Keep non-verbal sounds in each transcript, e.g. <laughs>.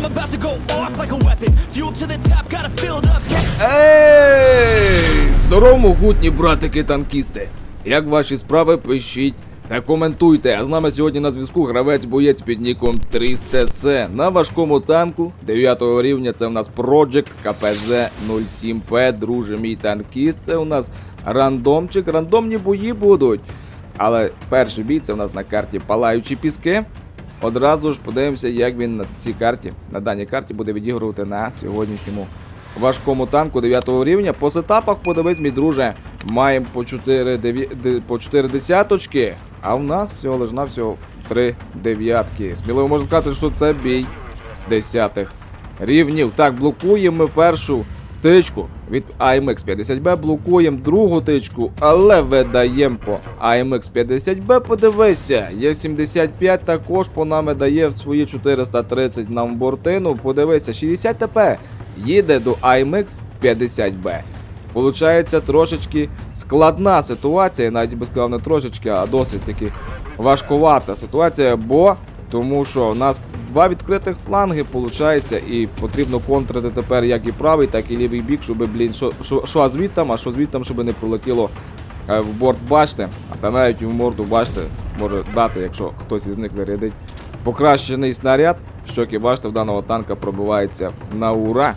I'm about to go off like a weapon. Fuel to the top, got filled up. Ей! Здорово, могутні братики танкісти! Як ваші справи, пишіть та коментуйте. А з нами сьогодні на зв'язку гравець боєць під ніком 300C. На важкому танку 9 рівня це у нас Project KPZ 07P, друже мій танкіст. Це у нас рандомчик. Рандомні бої будуть. Але перший бій це у нас на карті Палаючі піски. Одразу ж подивимося, як він на цій карті, на даній карті буде відігрувати на сьогоднішньому важкому танку 9 рівня. По сетапах подивись, мій друже, маємо по 4, дев'я- де- по 4 десяточки, а в нас всього лиш на всього 3 дев'ятки. Сміливо можна сказати, що це бій десятих рівнів. Так, блокуємо першу тичку від AMX 50B, блокуємо другу тичку, але видаємо по AMX 50B, подивися, є 75 також по нами дає в свої 430 нам бортину, подивися, 60 ТП їде до AMX 50B. Получається трошечки складна ситуація, навіть би сказав не трошечки, а досить таки важкувата ситуація, бо тому що у нас два відкритих фланги виходить, і потрібно контрити тепер як і правий, так і лівий бік, щоб, блін, що, що, що звідтам, а що звідтам, щоб не пролетіло е, в борт башти, а та навіть і в морду башти може дати, якщо хтось із них зарядить покращений снаряд, щоки башти в даного танка пробивається на ура.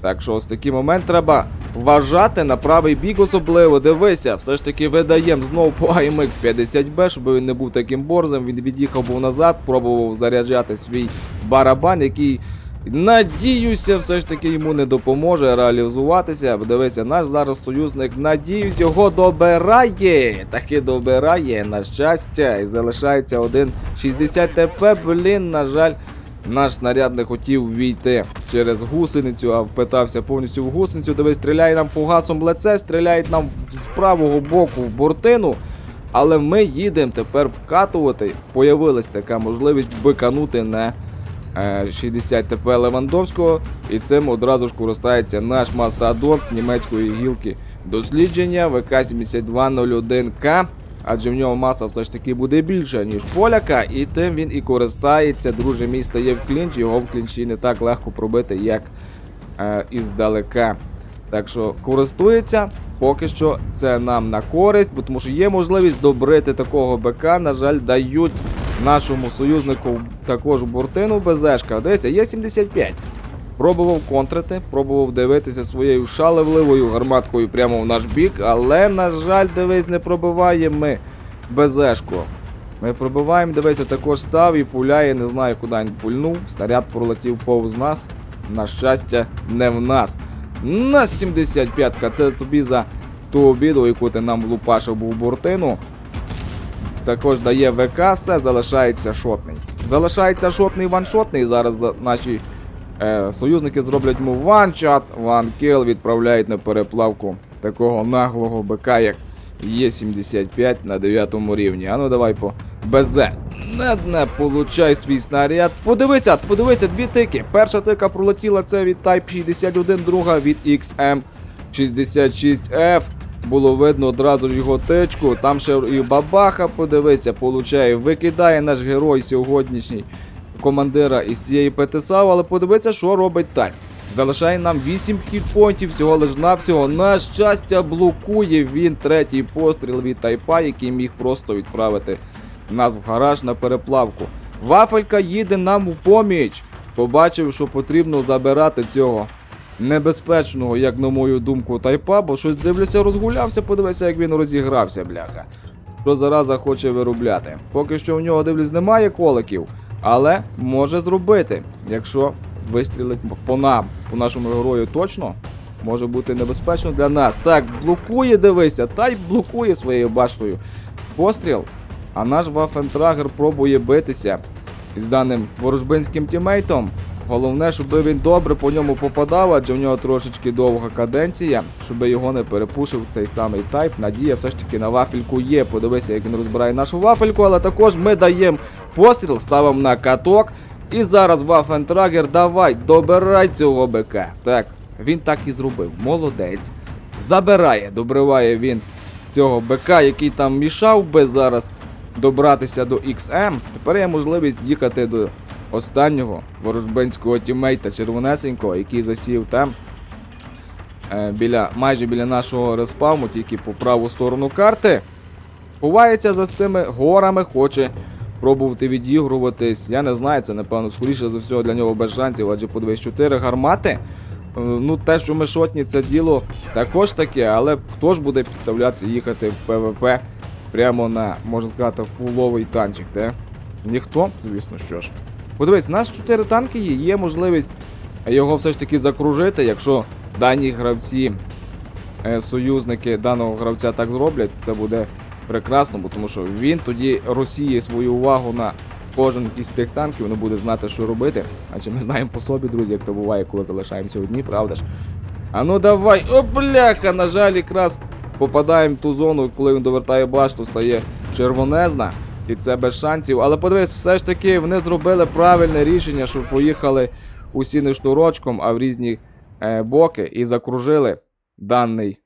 Так що ось такий момент треба вважати на правий бік особливо. Дивися, все ж таки видаємо знову по AMX 50B, щоб він не був таким борзим. Він від'їхав був назад, пробував заряджати свій барабан, який. Надіюся, все ж таки йому не допоможе реалізуватися. Дивися, наш зараз союзник, надіюсь, його добирає. Таки добирає, на щастя, і залишається один 60 ТП. Блін, на жаль, наш снаряд не хотів війти через гусеницю, а впитався повністю в гусеницю. Дивись, стріляє нам фугасом в лице, стріляють нам з правого боку в бортину. Але ми їдемо тепер вкатувати. Появилась така можливість биканути на е, 60 ТП Левандовського. І цим одразу ж користається наш мастодонт німецької гілки дослідження ВК-7201К. Адже в нього маса все ж таки буде більша, ніж поляка, і тим він і користається. Друже мій стає в клінч, його в клінчі не так легко пробити, як е, іздалека. Так що користується, поки що це нам на користь, бо тому що є можливість добрити такого БК. На жаль, дають нашому союзнику також бортину БЗшка. Дивися, є 75. Пробував контрити, пробував дивитися своєю шалевливою гарматкою прямо в наш бік, але, на жаль, дивись, не пробиваємо ми БЗшку. Ми пробиваємо, дивися, також став і пуляє, не знаю, куди він пульнув. Снаряд пролетів повз нас. На щастя, не в нас. На 75-ка, це тобі за ту обіду, яку ти нам влупашив був бортину. Також дає ВК, все залишається шотний. Залишається шотний ваншотний. Зараз за- наші е, союзники зроблять йому ванчат, ванкіл, відправляють на переплавку такого наглого БК, як Є75 на 9 рівні. Ану давай по БЗ. Не, не получай свій снаряд. Подивися, подивися, дві тики. Перша тика пролетіла це від Type 61, друга від XM66F. Було видно одразу ж його тичку. Там ще і бабаха, подивися, получає. Викидає наш герой сьогоднішній командира із цієї ПТСАВ, але подивися, що робить Тайп. Залишає нам 8 хітпоінтів, всього лиш навсього. На щастя, блокує він третій постріл від тайпа, який міг просто відправити нас в гараж на переплавку. Вафелька їде нам у поміч. Побачив, що потрібно забирати цього небезпечного, як на мою думку, тайпа, бо щось дивлюся, розгулявся, подивися, як він розігрався, бляха. Що зараза хоче виробляти. Поки що у нього дивлюсь немає коликів, але може зробити, якщо вистрілить по нам, по нашому герою точно. Може бути небезпечно для нас. Так, блокує, дивися, та й блокує своєю баштою. Постріл. А наш Вафентрагер пробує битися із даним ворожбинським тімейтом. Головне, щоб він добре по ньому попадав, адже в нього трошечки довга каденція, щоб його не перепушив цей самий тайп. Надія все ж таки на вафельку є. Подивися, як він розбирає нашу вафельку, але також ми даємо постріл, ставимо на каток. І зараз Вафентрагер, давай, добирай цього бика. Так, він так і зробив. Молодець. Забирає, добриває він цього бика, який там мішав би зараз добратися до XM. Тепер є можливість їхати до останнього ворожбинського тімейта червонесенького, який засів там е, біля, майже біля нашого респауму, тільки по праву сторону карти. Ховається за цими горами, хоче пробувати відігруватись. Я не знаю, це напевно скоріше за всього для нього без шансів, адже подивись, 4 гармати. Е, Ну, те, що ми шотні, це діло також таке, але хто ж буде підставлятися їхати в ПВП прямо на, можна сказати, фуловий танчик, те? Ніхто, звісно, що ж. Подивись, у нас 4 танки є, є можливість його все ж таки закружити, якщо дані гравці, е, союзники даного гравця так зроблять, це буде прекрасно, бо тому що він тоді розсіє свою увагу на кожен із тих танків, не буде знати, що робити. Адже ми знаємо по собі, друзі, як то буває, коли залишаємося одні, правда ж? А ну давай, о бляха, на жаль, якраз попадаємо в ту зону, коли він довертає башту, стає червонезна. І це без шансів. Але подивись, все ж таки вони зробили правильне рішення, що поїхали усі не шнурочком, а в різні е, боки і закружили даний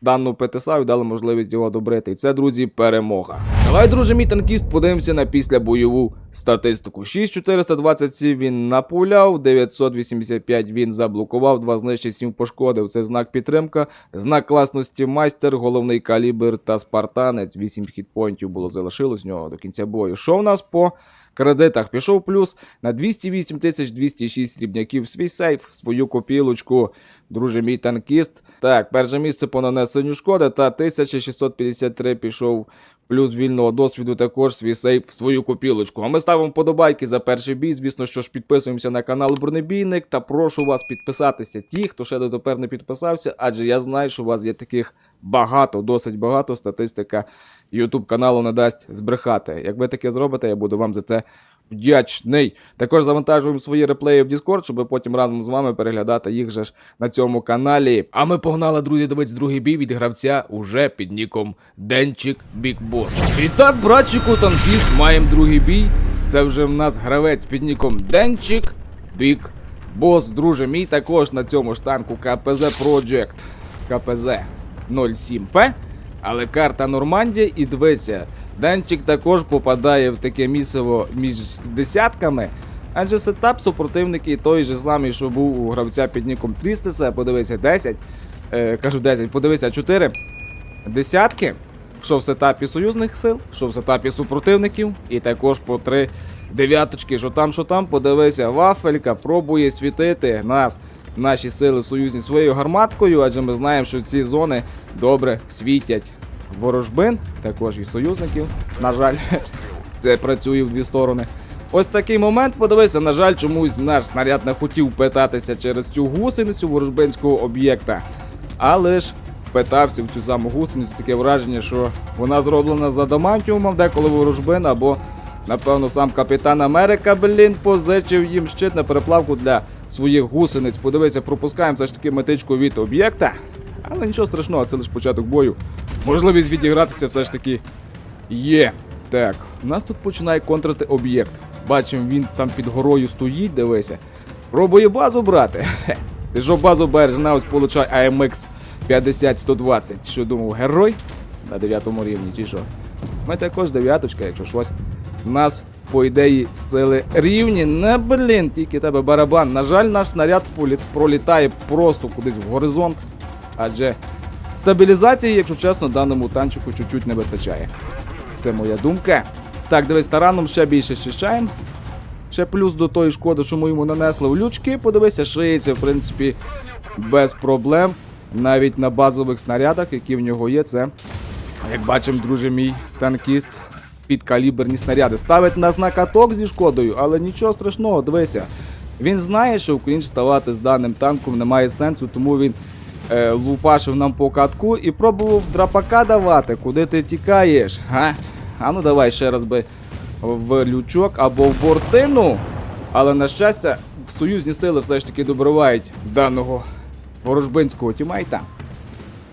дану ПТСА і дали можливість його добрити. І це, друзі, перемога. Давай, друже, мій танкіст, подивимося на післябойову статистику. 6427 він напуляв, 985 він заблокував, 2 знищить, 7 пошкодив. Це знак підтримка, знак класності майстер, головний калібр та спартанець. 8 хітпоінтів було залишилось нього до кінця бою. Що в нас по кредитах? Пішов плюс на 208 206 срібняків свій сейф, свою копілочку. Друже, мій танкіст. Так, перше місце по нанесенню шкоди та 1653 пішов плюс вільного досвіду також свій сейф свою копілочку. А ми ставимо подобайки за перший бій. Звісно, що ж підписуємося на канал Бронебійник та прошу вас підписатися ті, хто ще дотепер не підписався, адже я знаю, що у вас є таких багато, досить багато. Статистика YouTube каналу не дасть збрехати. Як ви таке зробите, я буду вам за це вдячний. Також завантажуємо свої реплеї в Discord, щоб потім разом з вами переглядати їх же ж на цьому каналі. А ми погнали, друзі, дивитися другий бій від гравця уже під ніком Денчик Бік Бос. І так, братчику, танкіст, маємо другий бій. Це вже в нас гравець під ніком Денчик Бік Бос. Друже мій також на цьому ж танку КПЗ Project КПЗ 07П. Але карта Нормандія і дивися, Денчик також попадає в таке місиво між десятками. Адже сетап супротивники той же самий, що був у гравця під ніком Трістеса, подивися 10. Е, кажу 10, подивися 4 десятки. Що в сетапі союзних сил, що в сетапі супротивників, і також по три дев'яточки, що там, що там, подивися, вафелька пробує світити нас, наші сили союзні своєю гарматкою, адже ми знаємо, що ці зони добре світять ворожбин, також і союзників. На жаль, <laughs> це працює в дві сторони. Ось такий момент, подивися, на жаль, чомусь наш снаряд не хотів питатися через цю гусеницю ворожбинського об'єкта. Але ж впитався в цю саму гусеницю, таке враження, що вона зроблена з адамантіумом, деколи ворожбин, або, напевно, сам капітан Америка, блін, позичив їм щит на переплавку для своїх гусениць. Подивися, пропускаємо все ж таки метичку від об'єкта. Але нічого страшного, це лише початок бою. Можливість відігратися все ж таки є. Так, у нас тут починає контрити об'єкт. Бачимо, він там під горою стоїть, дивися. Пробує базу брати. Ти що базу береш, на ось получай AMX 50-120. Що думав, герой? На 9 рівні, чи що? Ми також дев'яточка, якщо щось. У нас, по ідеї, сили рівні. Не блін, тільки тебе барабан. На жаль, наш снаряд пролітає просто кудись в горизонт. Адже стабілізації, якщо чесно, даному танчику чуть-чуть не вистачає. Це моя думка. Так, дивись, тараном ще більше щищаємо. Ще плюс до тої шкоди, що ми йому нанесли в лючки, подивися, шиється, в принципі, без проблем. Навіть на базових снарядах, які в нього є, це, як бачимо, друже мій танкіст, підкаліберні снаряди. Ставить нас на каток зі шкодою, але нічого страшного, дивися. Він знає, що в клінч ставати з даним танком немає сенсу, тому він е, лупашив нам по катку і пробував драпака давати, куди ти тікаєш, га? А ну давай ще раз би в лючок або в бортину. Але на щастя, в союзні сили все ж таки добривають даного ворожбинського тімейта.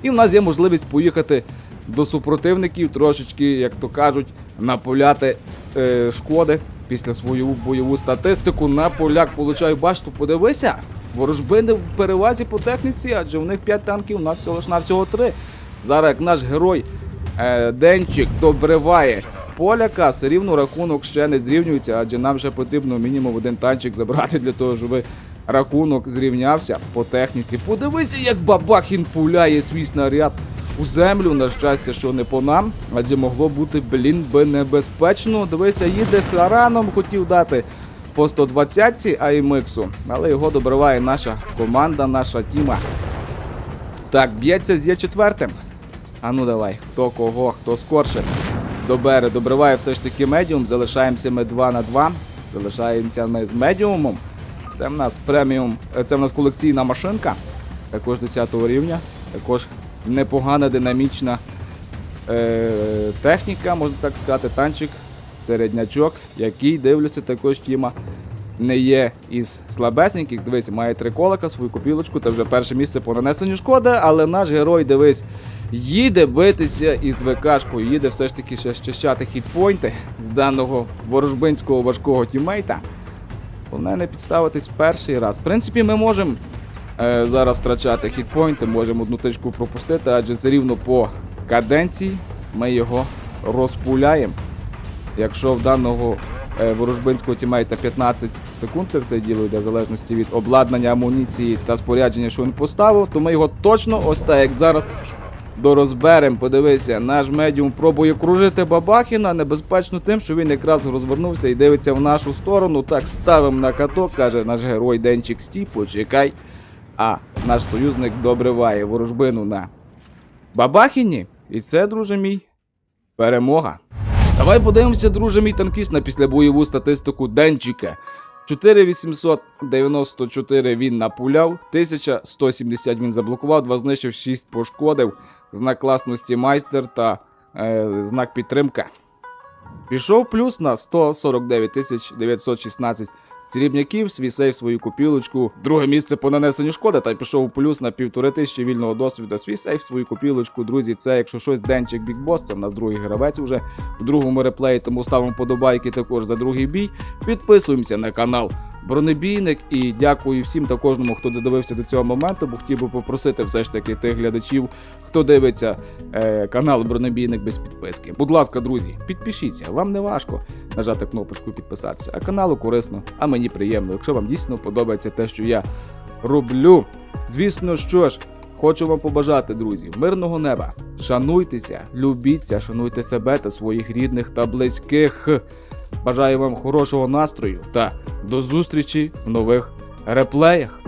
І в нас є можливість поїхати до супротивників, трошечки, як то кажуть, напуляти е, шкоди після свою бойову статистику. На поляк получаю башту. Подивися, ворожбини в перевазі по техніці, адже в них 5 танків, у нас всього ж навсього 3. Зараз як наш герой е, Денчик добриває поляка, все рівно рахунок ще не зрівнюється, адже нам ще потрібно мінімум один танчик забрати для того, щоб рахунок зрівнявся по техніці. Подивися, як Бабахін пуляє свій снаряд у землю. На щастя, що не по нам, адже могло бути, блін, би небезпечно. Дивися, їде тараном, хотів дати по 120-ці АІМХу, але його добриває наша команда, наша тіма. Так, б'ється з Є4. А ну давай, хто кого, хто скорше добере, добриває все ж таки медіум. Залишаємося ми 2 на 2. Залишаємося ми з медіумом. Це в нас преміум, е, це в нас колекційна машинка, також 10 рівня, також непогана динамічна е, техніка, можна так сказати, танчик, середнячок, який дивлюся також тіма. Не є із слабесеньких, дивись, має три колика, свою копілочку, це вже перше місце по нанесенню шкоди, але наш герой, дивись, їде битися із ВКшкою, їде все ж таки ще щищати хітпойнти з даного ворожбинського важкого тімейта. Головне не підставитись перший раз. В принципі, ми можемо е, зараз втрачати хітпойнти, можемо одну тичку пропустити, адже все рівно по каденції ми його розпуляємо. Якщо в даного е, ворожбинського тімейта 15 секунд це все діло йде в залежності від обладнання, амуніції та спорядження, що він поставив, то ми його точно ось так, як зараз дорозберем. Подивися, наш медіум пробує кружити Бабахіна, небезпечно тим, що він якраз розвернувся і дивиться в нашу сторону. Так, ставимо на каток, каже наш герой Денчик Стій, почекай. А наш союзник добриває ворожбину на Бабахіні. І це, друже мій, перемога. Давай подивимося, друже мій танкіст на післябойову статистику Денчика. 4894 він напуляв, 1170 він заблокував, 2 знищив, 6 пошкодив, знак класності майстер та е, знак підтримка. Пішов плюс на 149 916 срібняків, свій сейф, свою купілочку, Друге місце по нанесенню шкоди, та й пішов у плюс на півтори тисячі вільного досвіду. Свій сейф, свою купілочку. Друзі, це якщо щось денчик бікбос, це в нас другий гравець уже в другому реплеї, тому ставимо подобайки також за другий бій. Підписуємося на канал Бронебійник і дякую всім та кожному, хто додивився до цього моменту, бо хотів би попросити все ж таки тих глядачів, хто дивиться е, канал Бронебійник без підписки. Будь ласка, друзі, підпишіться, вам не важко нажати кнопочку підписатися, а каналу корисно, а мені приємно, якщо вам дійсно подобається те, що я роблю. Звісно, що ж, хочу вам побажати, друзі, мирного неба. Шануйтеся, любіться, шануйте себе та своїх рідних та близьких. Бажаю вам хорошого настрою та до зустрічі в нових реплеях.